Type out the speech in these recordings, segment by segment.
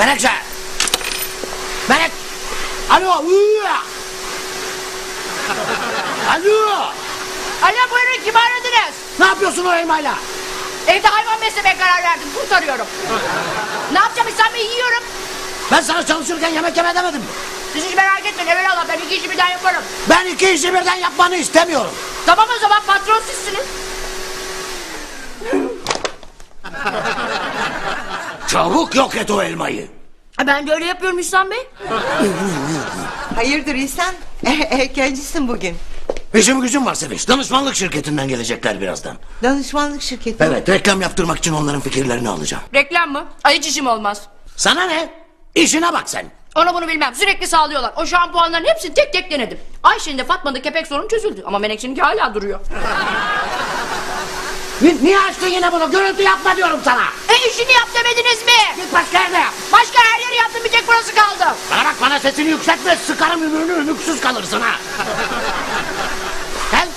Menekşe. Menek. Alo. Uya. Alo. Alo buyurun kim aradınız? Ne yapıyorsun o elmayla? Evde hayvan beslemeye karar verdim. Kurtarıyorum. ne yapacağım Bey yiyorum. Ben sana çalışırken yemek yeme demedim? Siz hiç merak etmeyin evvelallah ben iki işi birden yaparım. Ben iki işi birden yapmanı istemiyorum. Tamam o zaman patron sizsiniz. Çabuk yok et o elmayı. Ha, Ben de öyle yapıyorum İhsan Bey. Hayırdır İhsan? Erkencisin bugün. İşim gücüm var Sevinç. Danışmanlık şirketinden gelecekler birazdan. Danışmanlık şirketi. Evet reklam yaptırmak için onların fikirlerini alacağım. Reklam mı? Ay hiç işim olmaz. Sana ne? İşine bak sen. Onu bunu bilmem. Sürekli sağlıyorlar. O şampuanların hepsini tek tek denedim. Ayşe'nin de Fatma'nın da kepek sorunu çözüldü. Ama Menekşe'ninki hala duruyor. Ni- Niye açtın yine bunu? Gürültü yapma diyorum sana. İşini yap demediniz mi? Git başka yerde yap. Başka her yeri yaptım bir tek burası kaldı. Bana bak bana sesini yükseltme. Sıkarım ümürünü ümüksüz kalırsın ha. Gel.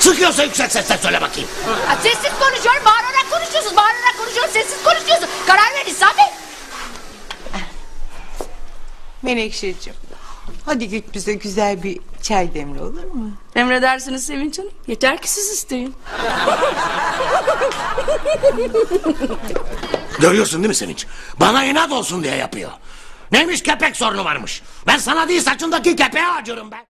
Sıkıyorsa yüksek sesle söyle bakayım. Ha, sessiz konuşuyorum, bağırarak konuşuyorsunuz. Bağırarak konuşuyorum, sessiz konuşuyorsun. Karar verin Bey. Menekşeciğim. Hadi git bize güzel bir çay demle olur mu? Emredersiniz Sevinç Hanım. Yeter ki siz isteyin. Görüyorsun değil mi Sevinç? Bana inat olsun diye yapıyor. Neymiş kepek sorunu varmış. Ben sana değil saçındaki kepeğe acıyorum ben.